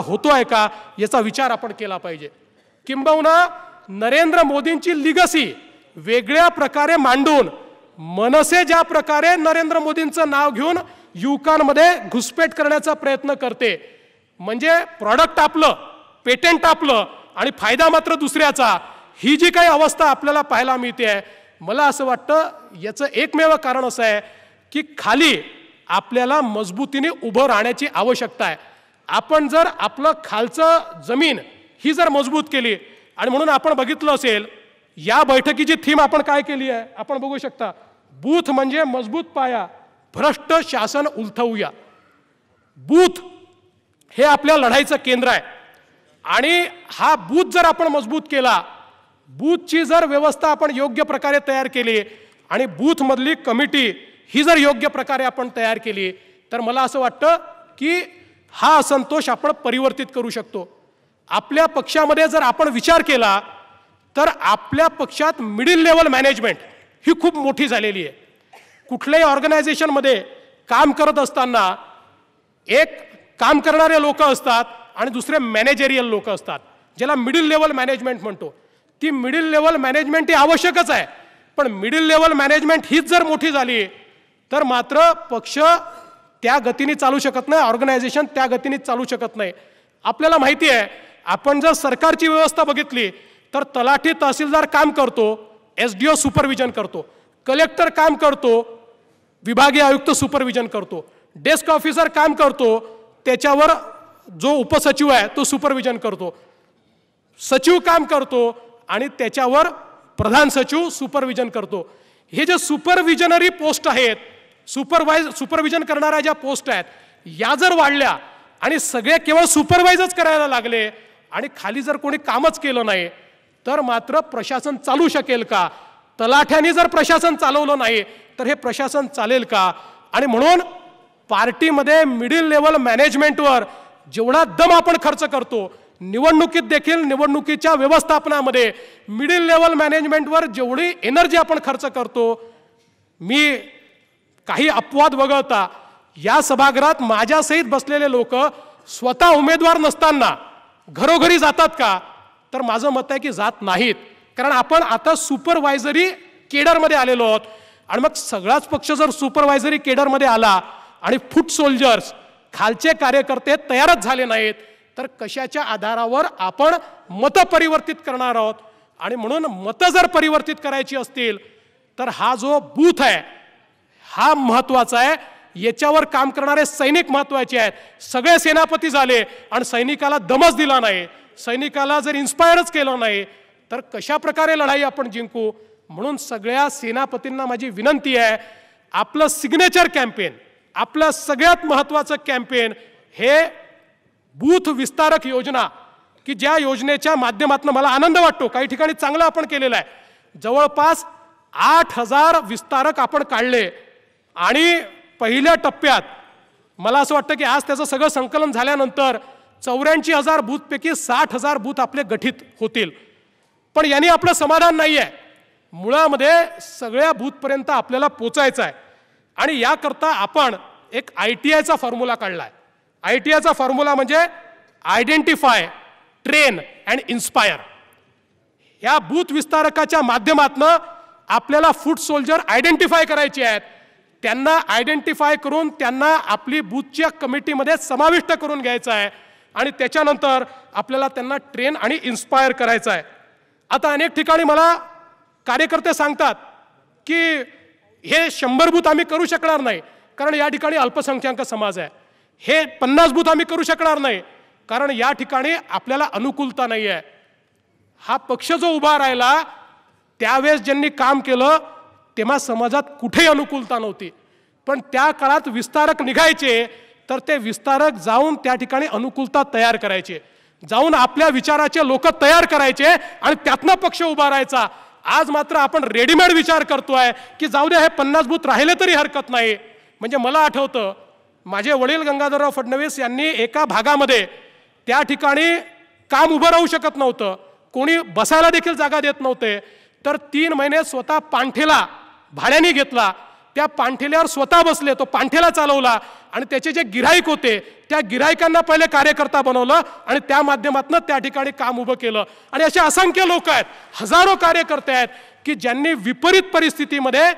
होतो आहे का? याचा विचार आपण केला पाहिजे. किंबहुना नरेंद्र मोदींची लिगसी वेगळ्या प्रकारे मांडून मनसे ज्या प्रकारे नरेंद्र मोदींचं नाव घेऊन युवकांमध्ये घुसपेट करण्याचा प्रयत्न करते म्हणजे प्रॉडक्ट आपलं पेटेंट आपलं आणि फायदा मात्र दुसऱ्याचा ही जी काही अवस्था आपल्याला पाहायला मिळते आहे मला असं वाटतं याचं एकमेव कारण असं आहे की खाली आपल्याला मजबूतीने उभं राहण्याची आवश्यकता आहे. आपण जर आपलं खालचं जमीन ही जर मजबूत केली आणि म्हणून आपण बघितलं असेल या बैठकीची थीम आपण काय केली आहे? आपण बघू शकता बूथ म्हणजे मजबूत पाया भ्रष्ट शासन उलथवूया. बूथ हे आपल्या लढाईचं केंद्र आहे. आणि हा बूथ जर आपण मजबूत केला बूथची जर व्यवस्था आपण योग्य प्रकारे तयार केली आणि बूथमधली कमिटी ही जर योग्य प्रकारे आपण तयार केली तर मला असं वाटतं की हा असंतोष आपण परिवर्तित करू शकतो. आपल्या पक्षामध्ये जर आपण विचार केला तर आपल्या पक्षात मिडिल लेवल मॅनेजमेंट ही खूप मोठी झालेली आहे. कुठल्याही ऑर्गनायझेशनमध्ये काम करत असताना एक काम करणारे लोक असतात आणि दुसरे मॅनेजेरियल लोक असतात. ज्याला मिडिल लेवल मॅनेजमेंट म्हणतो. ती मिडिल लेवल मॅनेजमेंट ही आवश्यकच आहे. पण मिडिल लेवल मॅनेजमेंट हीच जर मोठी झाली तर मात्र पक्ष त्या गतीने चालू शकत नाही ऑर्गनायझेशन त्या गतीने चालू शकत नाही. आपल्याला माहिती आहे आपण जर सरकारची व्यवस्था बघितली तर तलाठी तहसीलदार काम करतो एस डी ओ सुपरविजन करतो. कलेक्टर काम करतो विभागीय आयुक्त सुपरविजन करतो. डेस्क ऑफिसर काम करतो त्याच्यावर जो उपसचिव आहे तो सुपरविजन करतो. सचिव काम करतो आणि त्याच्यावर प्रधान सचिव सुपरविजन करतो. हे जे सुपरविजनरी पोस्ट आहेत सुपरवाइज सुपरविजन करणाऱ्या ज्या पोस्ट आहेत या जर वाढल्या आणि सगळे केवळ सुपरवायझच करायला लागले आणि खाली जर कोणी कामच केलं नाही तर मात्र प्रशासन चालू शकेल का? तलाठ्याने जर प्रशासन चालवलं नाही तर हे प्रशासन चालेल का? आणि म्हणून पार्टीमध्ये मिडिल लेवल मॅनेजमेंटवर जेवढा दम आपण खर्च करतो निवडणुकीत देखील निवडणुकीच्या व्यवस्थापनामध्ये मिडिल लेवल मॅनेजमेंटवर जेवढी एनर्जी आपण खर्च करतो मी काही अपवाद वगळता या सभागृहात माझ्यासहित बसलेले लोक स्वतः उमेदवार नसताना घरोघरी जातात का? तर माझं मत आहे की जात नाहीत. कारण आपण आता सुपरवायझरी केडरमध्ये आलेलो आहोत. आणि मग सगळाच पक्ष जर सुपरवायझरी केडरमध्ये आला आणि फूट सोल्जर्स खालचे कार्यकर्ते तयारच झाले नाहीत तर कशाच्या आधारावर आपण मतं परिवर्तित करणार आहोत? आणि म्हणून मतं जर परिवर्तित करायची असतील तर हा जो बूथ आहे हा महत्त्वाचा आहे. याच्यावर काम करणारे सैनिक महत्त्वाचे आहेत. सगळे सेनापती झाले आणि सैनिकाला दमच दिला नाही. सैनिकाला जर इन्स्पायरच केलं नाही तर कशा प्रकारे लढाई आपण जिंकू? म्हणून सगळ्या सेनापतींना माझी विनंती आहे आपलं सिग्नेचर कॅम्पेन आपलं सगळ्यात महत्त्वाचं कॅम्पेन हे बूथ विस्तारक योजना की ज्या योजनेच्या माध्यमातून मला आनंद वाटतो. काही ठिकाणी चांगलं आपण केलेलं आहे. जवळपास आठ हजार विस्तारक आपण काढले. आणि पहिल्या टप्प्यात मला असं वाटतं की आज त्याचं सगळं संकलन झाल्यानंतर चौऱ्याऐंशी हजार बूथपैकी साठ हजार बूथ आपले गठीत होतील. पण यांनी आपलं समाधान नाही आहे मुळामध्ये सगळ्या बूथपर्यंत आपल्याला पोचायचं आहे आणि याकरता आपण एक आय टी आयचा फॉर्म्युला काढला आहे आय टी आयचा फॉर्म्युला म्हणजे आयडेंटिफाय ट्रेन अँड इन्स्पायर. या बूथ विस्तारकाच्या माध्यमातनं आपल्याला फूट सोल्जर आयडेंटिफाय करायचे आहेत. त्यांना आयडेंटिफाय करून त्यांना आपली बूथच्या कमिटीमध्ये समाविष्ट करून घ्यायचं आहे. आणि त्याच्यानंतर आपल्याला त्यांना ट्रेन आणि इन्स्पायर करायचं आहे. आता अनेक ठिकाणी मला कार्यकर्ते सांगतात की हे शंभर बूथ आम्ही करू शकणार नाही कारण या ठिकाणी अल्पसंख्याक समाज आहे. हे पन्नास बूथ आम्ही करू शकणार नाही कारण या ठिकाणी आपल्याला अनुकूलता नाही आहे हा पक्ष जो उभा राहिला त्यावेळेस ज्यांनी काम केलं तेव्हा समाजात कुठेही अनुकूलता नव्हती. पण त्या काळात विस्तारक निघायचे तर ते विस्तारक जाऊन त्या ठिकाणी अनुकूलता तयार करायचे. जाऊन आपल्या विचाराचे लोक तयार करायचे आणि त्यातनं पक्ष उभा राहायचा. आज मात्र आपण रेडीमेड विचार करतोय की जाऊ द्या हे पन्नास बूथ राहिले तरी हरकत नाही. म्हणजे मला आठवतं माझे वडील गंगाधरराव फडणवीस यांनी एका भागामध्ये त्या ठिकाणी काम उभं राहू शकत नव्हतं. कोणी बसायला देखील जागा देत नव्हते. तर तीन महिने स्वतः पांठेला भाड्याने घेतला. त्या पांठेल्यावर स्वतः बसले तो पांठेला चालवला आणि त्याचे जे गिराईक होते त्या गिरायकांना पहिले कार्यकर्ता बनवलं आणि त्या माध्यमातून त्या ठिकाणी काम उभं केलं. आणि असे असंख्य लोक आहेत हजारो कार्यकर्ते आहेत की ज्यांनी विपरीत परिस्थितीमध्ये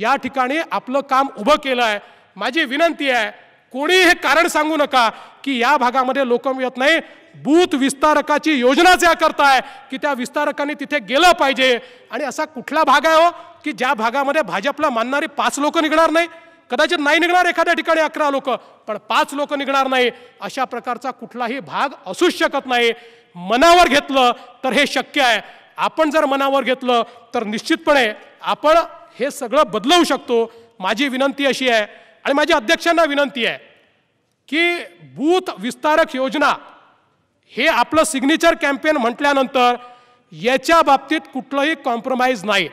या ठिकाणी आपलं काम उभं केलं आहे माझी विनंती आहे कोणी हे कारण सांगू नका की या भागामध्ये लोक मिळत नाही. बूथ विस्तारकाची योजनाच या करताय की त्या विस्तारकांनी तिथे गेलं पाहिजे. आणि असा कुठला भाग आहे हो की ज्या भागामध्ये भाजपला मानणारी पाच लोक निघणार नाही? कदाचित नाही निघणार एखाद्या ठिकाणी अकरा लोक पण पाच लोक निघणार नाही. अशा प्रकारचा कुठलाही भाग असूच शकत नाही. मनावर घेतलं तर हे शक्य आहे. आपण जर मनावर घेतलं तर निश्चितपणे आपण हे सगळं बदलवू शकतो. माझी विनंती अशी आहे आणि माझ्या अध्यक्षांना विनंती आहे की बूथ विस्तारक योजना हे आपलं सिग्नेचर कॅम्पेन म्हटल्यानंतर याच्या बाबतीत कुठलंही कॉम्प्रोमाइज नाही.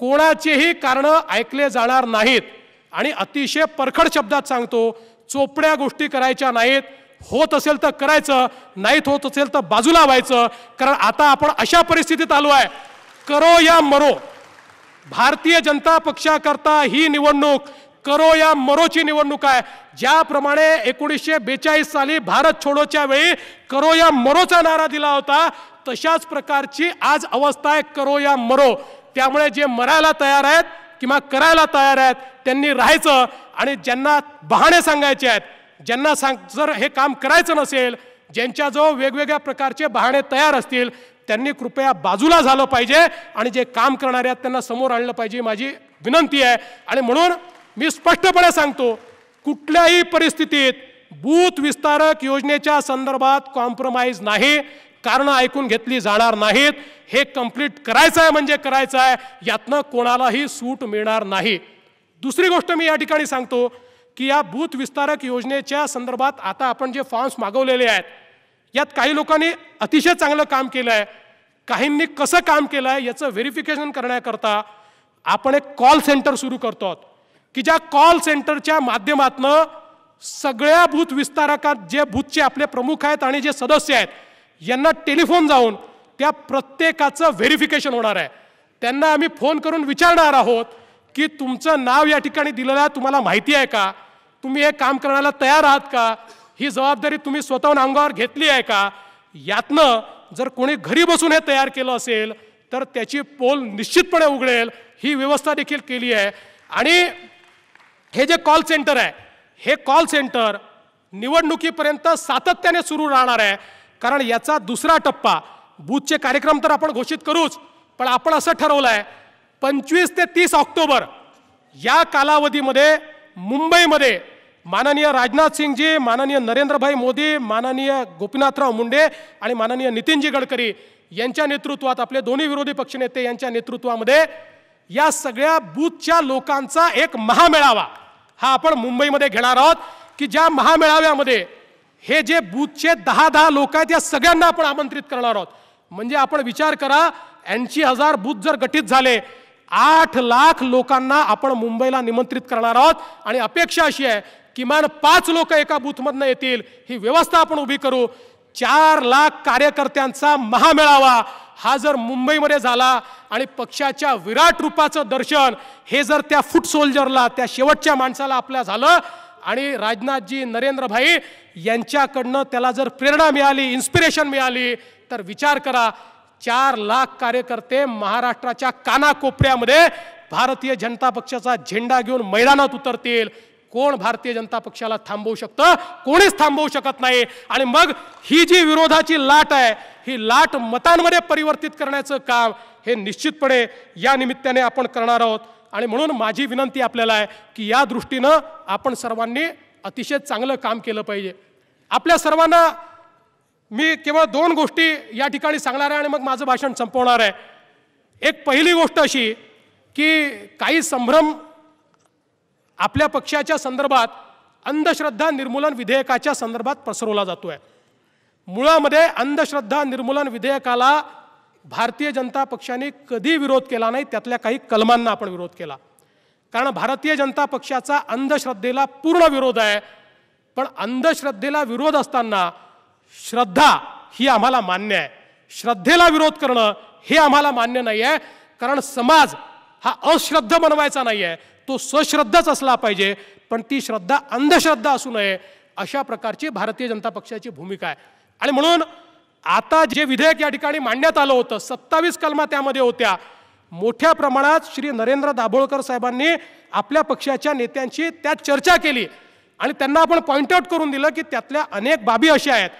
कोणाचेही कारणं ऐकले जाणार नाहीत आणि अतिशय परखड शब्दात सांगतो चोपड्या गोष्टी करायच्या नाहीत होत असेल तर करायचं नाहीत होत असेल तर बाजूला व्हायचं कारण आता आपण अशा परिस्थितीत आलो आहे. करो या मरो. भारतीय जनता पक्षाकरता ही निवडणूक करो या मरोची निवडणूक आहे. ज्याप्रमाणे एकोणीसशे बेचाळीस साली भारत छोडोच्या वेळी करो या मरोचा नारा दिला होता तशाच प्रकारची आज अवस्था आहे करो या मरो. त्यामुळे जे मरायला तयार आहेत किंवा करायला तयार आहेत त्यांनी राहायचं आणि ज्यांना बहाणे सांगायचे आहेत ज्यांना सांग जर हे काम करायचं नसेल ज्यांच्याजवळ वेगवेगळ्या प्रकारचे बहाणे तयार असतील त्यांनी कृपया बाजूला झालं पाहिजे आणि जे काम करणारे आहेत त्यांना समोर आणलं पाहिजे माझी विनंती आहे. आणि म्हणून मी स्पष्टपणे सांगतो कुठल्याही परिस्थितीत बूथ विस्तारक योजनेच्या संदर्भात कॉम्प्रोमाइज नाही कारणं ऐकून घेतली जाणार नाहीत. हे कंप्लीट करायचं आहे म्हणजे करायचं आहे यातनं कोणालाही सूट मिळणार नाही. दुसरी गोष्ट मी या ठिकाणी सांगतो की या बूथ विस्तारक योजनेच्या संदर्भात आता आपण जे फॉर्म्स मागवलेले आहेत यात काही लोकांनी अतिशय चांगलं काम केलं आहे काहींनी कसं काम केलं आहे याचं व्हेरिफिकेशन करण्याकरता आपण एक कॉल सेंटर सुरू करतो आहोत. की ज्या कॉल सेंटरच्या माध्यमातनं सगळ्या बूथ विस्तारकात जे बूथचे आपले प्रमुख आहेत आणि जे सदस्य आहेत यांना टेलिफोन जाऊन त्या प्रत्येकाचं व्हेरिफिकेशन होणार आहे. त्यांना आम्ही फोन करून विचारणार आहोत की तुमचं नाव या ठिकाणी दिलेलं आहे तुम्हाला माहिती आहे का? तुम्ही हे काम करण्याला तयार आहात का? ही जबाबदारी तुम्ही स्वतःहून अंगावर घेतली आहे का? यातनं जर कोणी घरी बसून हे तयार केलं असेल तर त्याची पोल निश्चितपणे उघडेल. ही व्यवस्था देखील केली आहे. आणि हे जे कॉल सेंटर आहे हे कॉल सेंटर निवडणुकीपर्यंत सातत्याने सुरू राहणार आहे. कारण याचा दुसरा टप्पा बूथचे कार्यक्रम तर आपण घोषित करूच पण आपण असं ठरवलं आहे पंचवीस ते तीस ऑक्टोबर या कालावधीमध्ये मुंबईमध्ये माननीय राजनाथ सिंगजी माननीय नरेंद्रभाई मोदी माननीय गोपीनाथराव मुंडे आणि माननीय नितीनजी गडकरी यांच्या नेतृत्वात आपले दोन्ही विरोधी पक्षनेते यांच्या नेतृत्वामध्ये या सगळ्या बूथच्या लोकांचा एक महामेळावा. हा आपण मुंबईमध्ये घेणार आहोत की ज्या महामेळाव्यामध्ये हे जे बूथचे दहा दहा लोक आहेत या सगळ्यांना आपण आमंत्रित करणार आहोत. म्हणजे आपण विचार करा ऐंशी हजार बूथ जर गठीत झाले आठ लाख लोकांना आपण मुंबईला निमंत्रित करणार आहोत. आणि अपेक्षा अशी आहे किमान पाच लोक एका बूथमधनं येतील. ही व्यवस्था आपण उभी करू. चार लाख कार्यकर्त्यांचा महामेळावा हा जर मुंबईमध्ये झाला आणि पक्षाच्या विराट रूपाचं दर्शन हे जर त्या फुट सोल्जरला त्या शेवटच्या माणसाला आपल्या झालं आणि राजनाथजी नरेंद्रभाई यांच्याकडनं त्याला जर प्रेरणा मिळाली इन्स्पिरेशन मिळाली तर विचार करा चार लाख कार्यकर्ते महाराष्ट्राच्या कानाकोपऱ्यामध्ये भारतीय जनता पक्षाचा झेंडा घेऊन मैदानात उतरतील. कोण भारतीय जनता पक्षाला थांबवू शकतं? कोणीच थांबवू शकत नाही. आणि मग ही जी विरोधाची लाट आहे ही लाट मतांमध्ये परिवर्तित करण्याचं काम हे निश्चितपणे या निमित्ताने आपण करणार आहोत. आणि म्हणून माझी विनंती आपल्याला आहे की या दृष्टीनं आपण सर्वांनी अतिशय चांगलं काम केलं पाहिजे. आपल्या सर्वांना मी केवळ दोन गोष्टी या ठिकाणी सांगणार आहे आणि मग माझं भाषण संपवणार आहे. एक पहिली गोष्ट अशी की काही संभ्रम आपल्या पक्षाच्या संदर्भात अंधश्रद्धा निर्मूलन विधेयकाच्या संदर्भात पसरवला जातो आहे मुळामध्ये अंधश्रद्धा निर्मूलन विधेयकाला भारतीय जनता पक्षाने कधी विरोध केला नाही त्यातल्या काही कलमांना आपण विरोध केला. कारण भारतीय जनता पक्षाचा अंधश्रद्धेला पूर्ण विरोध आहे. पण अंधश्रद्धेला विरोध असताना श्रद्धा ही आम्हाला मान्य आहे. श्रद्धेला विरोध करणं हे आम्हाला मान्य नाही आहे कारण समाज हा अश्रद्ध बनवायचा नाही आहे तो सश्रद्धाच असला पाहिजे पण ती श्रद्धा अंधश्रद्धा असू नये अशा प्रकारची भारतीय जनता पक्षाची भूमिका आहे. आणि म्हणून आता जे विधेयक या ठिकाणी मांडण्यात आलं होतं सत्तावीस कलमा त्यामध्ये होत्या. मोठ्या प्रमाणात श्री नरेंद्र दाभोळकर साहेबांनी आपल्या पक्षाच्या नेत्यांशी त्यात चर्चा केली. आणि त्यांना आपण पॉईंट आउट करून दिलं की त्यातल्या अनेक बाबी अशा आहेत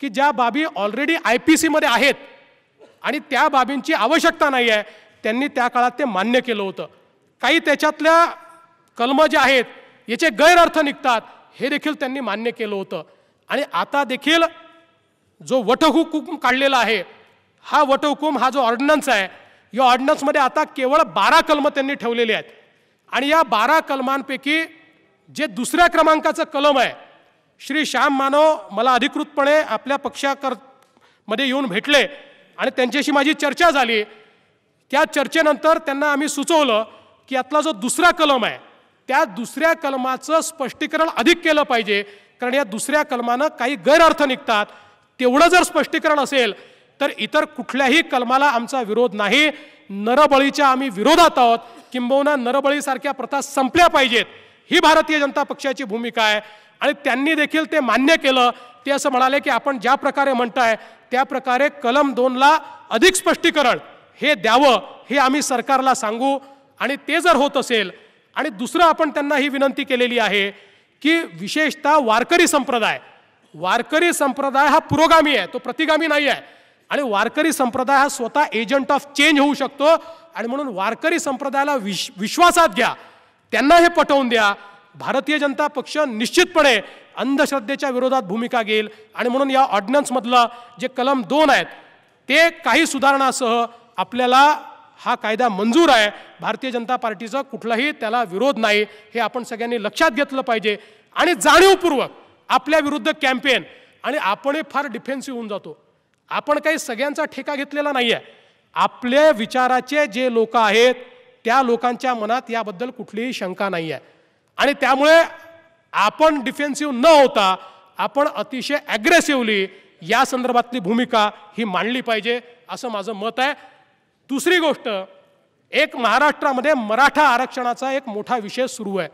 की ज्या बाबी ऑलरेडी आय पी सीमध्ये आहेत. आणि त्या बाबींची आवश्यकता नाही आहे त्यांनी त्या काळात ते मान्य केलं होतं. काही त्याच्यातल्या कलम ज्या आहेत याचे गैरअर्थ निघतात. हे देखील त्यांनी मान्य केलं होतं. आणि आता देखील जो वटहुकूम काढलेला आहे हा वटहुकूम हा जो ऑर्डिनन्स आहे या ऑर्डिनन्समध्ये आता केवळ बारा कलमं त्यांनी ठेवलेली आहेत. आणि या बारा कलमांपैकी जे दुसऱ्या क्रमांकाचं कलम आहे श्री श्याम मानव मला अधिकृतपणे आपल्या पक्षाकरमध्ये येऊन भेटले आणि त्यांच्याशी माझी चर्चा झाली. त्या चर्चेनंतर त्यांना आम्ही सुचवलं की यातला जो दुसरा कलम आहे त्या दुसऱ्या कलमाचं स्पष्टीकरण अधिक केलं पाहिजे. कारण या दुसऱ्या कलमानं काही गैरअर्थ निघतात. तेवढं जर स्पष्टीकरण असेल तर इतर कुठल्याही कलमाला आमचा विरोध नाही. नरबळीच्या आम्ही विरोधात आहोत. किंबहुना नरबळीसारख्या प्रथा संपल्या पाहिजेत. ही भारतीय जनता पक्षाची भूमिका आहे. आणि त्यांनी देखील ते मान्य केलं. ते असं म्हणाले की आपण ज्या प्रकारे म्हणताय त्या प्रकारे कलम दोनला अधिक स्पष्टीकरण हे द्यावं हे आम्ही सरकारला सांगू. आणि ते जर होत असेल आणि दुसरं आपण त्यांना ही विनंती केलेली आहे की विशेषतः वारकरी संप्रदाय. वारकरी संप्रदाय हा पुरोगामी आहे तो प्रतिगामी नाही आहे. आणि वारकरी संप्रदाय हा स्वतः एजंट ऑफ चेंज होऊ शकतो आणि म्हणून वारकरी संप्रदायाला विश विश्वासात घ्या. त्यांना हे पटवून द्या. भारतीय जनता पक्ष निश्चितपणे अंधश्रद्धेच्या विरोधात भूमिका घेईल आणि म्हणून या ऑर्डिनन्समधलं जे कलम दोन आहेत ते काही सुधारणासह आपल्याला हा कायदा मंजूर आहे. भारतीय जनता पार्टीचा कुठलाही त्याला विरोध नाही. हे आपण सगळ्यांनी लक्षात घेतलं पाहिजे. आणि जाणीवपूर्वक आपल्या विरुद्ध कॅम्पेन आणि आपणही फार डिफेन्सिव्ह होऊन जातो. आपण काही सगळ्यांचा ठेका घेतलेला नाही आहे आपल्या विचाराचे जे लोक आहेत त्या लोकांच्या मनात याबद्दल कुठलीही शंका नाही आहे आणि त्यामुळे आपण डिफेन्सिव्ह न होता आपण अतिशय ॲग्रेसिव्हली या संदर्भातली भूमिका ही मांडली पाहिजे असं माझं मत आहे. दुसरी गोष्ट एक महाराष्ट्रामध्ये मराठा आरक्षणाचा एक मोठा विषय सुरू आहे.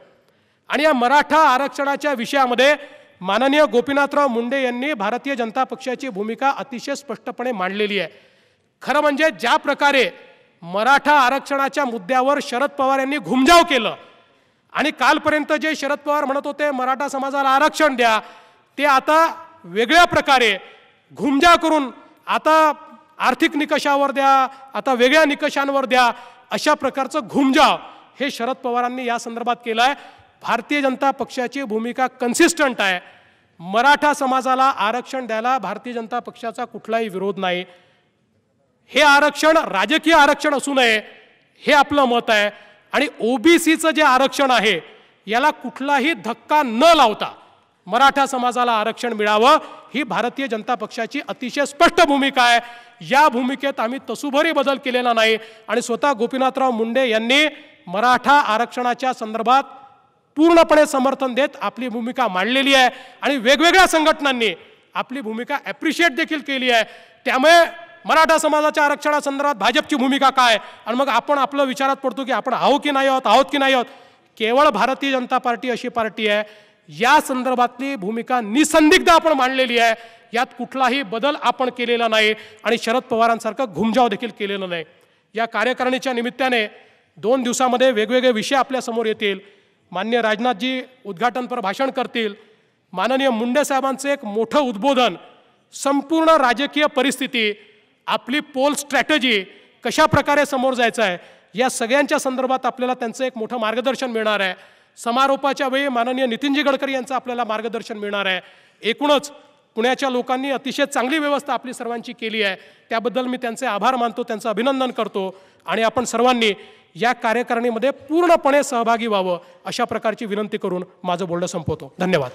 आणि या मराठा आरक्षणाच्या विषयामध्ये माननीय गोपीनाथराव मुंडे यांनी भारतीय जनता पक्षाची भूमिका अतिशय स्पष्टपणे मांडलेली आहे. खरं म्हणजे ज्या प्रकारे मराठा आरक्षणाच्या मुद्द्यावर शरद पवार यांनी घुमजाव केलं आणि कालपर्यंत जे शरद पवार म्हणत होते मराठा समाजाला आरक्षण द्या ते आता वेगळ्या प्रकारे घुमजा करून आता आर्थिक निकषावर द्या आता वेगळ्या निकषांवर द्या अशा प्रकारचं घुमजाव हे शरद पवारांनी या संदर्भात केलं आहे भारतीय जनता पक्षाची भूमिका कन्सिस्टंट आहे. मराठा समाजाला आरक्षण द्यायला भारतीय जनता पक्षाचा कुठलाही विरोध नाही. हे आरक्षण राजकीय आरक्षण असू नये हे आपलं मत आहे. आणि ओबीसीचं जे आरक्षण आहे याला कुठलाही धक्का न लावता मराठा समाजाला आरक्षण मिळावं ही भारतीय जनता पक्षाची अतिशय स्पष्ट भूमिका आहे. या भूमिकेत आम्ही तसुभरी बदल केलेला नाही आणि स्वतः गोपीनाथराव मुंडे यांनी मराठा आरक्षणाच्या संदर्भात पूर्णपणे समर्थन देत आपली भूमिका मांडलेली आहे आणि वेगवेगळ्या संघटनांनी आपली भूमिका ॲप्रिशिएट देखील केली आहे. त्यामुळे मराठा समाजाच्या आरक्षणासंदर्भात भाजपची भूमिका काय? आणि मग आपण आपलं विचारात पडतो की आपण आहो की नाही आहोत? आहोत की नाही आहोत? केवळ भारतीय जनता पार्टी अशी पार्टी आहे. या संदर्भातली भूमिका निसंदिग्ध आपण मांडलेली आहे. यात कुठलाही बदल आपण केलेला नाही आणि शरद पवारांसारखं घुमजाव देखील केलेलं नाही. या कार्यकारिणीच्या निमित्ताने दोन दिवसामध्ये वेगवेगळे विषय आपल्यासमोर येतील. मान्य राजनाथजी उद्घाटनपर भाषण करतील. माननीय मुंडे साहेबांचं एक मोठं उद्बोधन. संपूर्ण राजकीय परिस्थिती आपली पोल स्ट्रॅटजी कशा प्रकारे समोर जायचं आहे या सगळ्यांच्या संदर्भात आपल्याला त्यांचं एक मोठं मार्गदर्शन मिळणार आहे. समारोपाच्या वेळी माननीय नितीनजी गडकरी यांचं आपल्याला मार्गदर्शन मिळणार आहे. एकूणच पुण्याच्या लोकांनी अतिशय चांगली व्यवस्था आपली सर्वांची केली आहे. त्याबद्दल मी त्यांचे आभार मानतो त्यांचं अभिनंदन करतो आणि आपण सर्वांनी या कार्यकारिणीमध्ये पूर्णपणे सहभागी व्हावं अशा प्रकारची विनंती करून माझं बोलणं संपवतो. धन्यवाद.